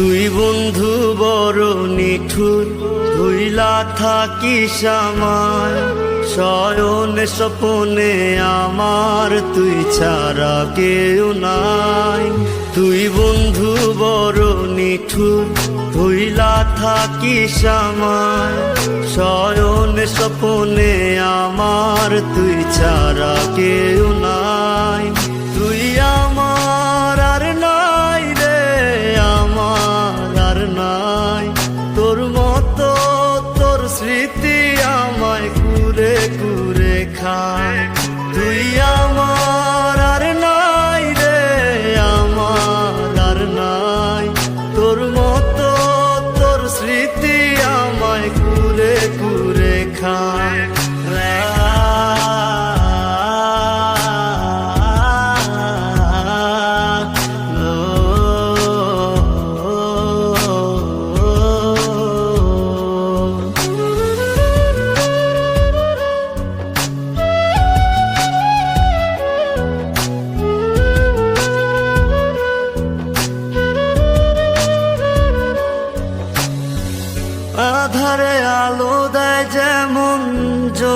দুই বন্ধু বড় নিঠুর ভুইলা থাকি আমার শয়ন স্বপনে আমার তুই ছাড়া কেউ নাই। তুই বন্ধু বড় নিঠুর ভুইলা থাকি আমার শয়ন স্বপনে আমার তুই ছাড়া স্মৃতি আমায় কুরে কুরে খায়।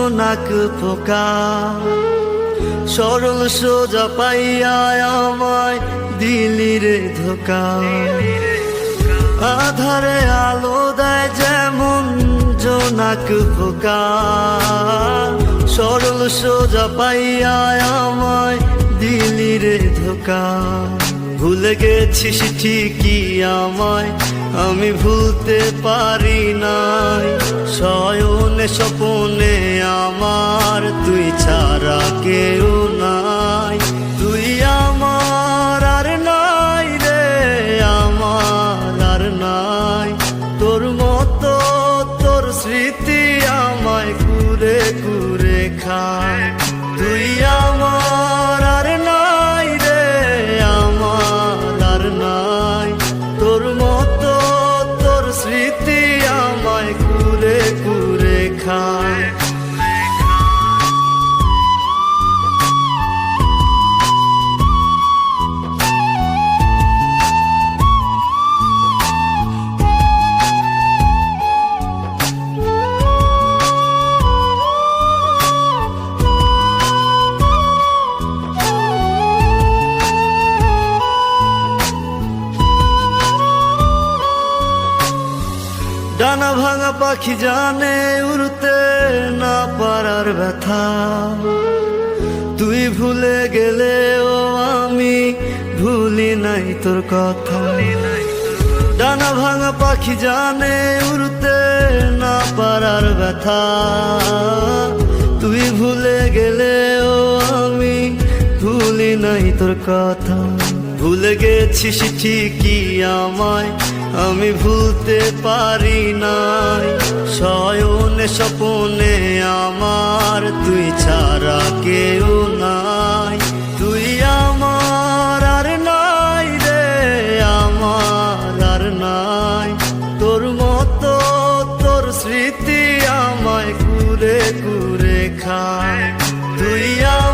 জোনাক পোকা সরল সোজা পাইয়া আমায় দিলির ধোকা। আধারে আলো দেয় যেমন জোনাক পোকা সরল সোজা পাইয়া আমায় দিলির ধোকা। ভুলে গেছিস ঠিকই আমায়, আমি ভুলতে পারি নাই। শয়নে স্বপনে আমার, তুই ছাড়া কেউ নাই। তুই আমার আর নাই রে, আমার আর নাই। তোর মতো তোর স্মৃতি আমায় কুরে কুরে খায়। ডানা ভাঙা পাখি জানে উড়তে না পারার ব্যথা। তুই ভুলে গেলে ও আমি ভুলি নাই তোর কথা। ডানা ভাঙা পাখি জানে উড়তে না পারার ব্যথা। তুই ভুলে গেলে ও আমি ভুলি নাই তোর কথা। ভুলে গেছিস ঠিকই আমায় আমি ভুলতে পারি নাই। শয়নে স্বপনে আমার তুই ছাড়া কেউ নাই। তুই আমার আর নাই রে, আমার আর নাই। তোর মতো তোর স্মৃতি আমায় কুরে কুরে খায়। তুই আমার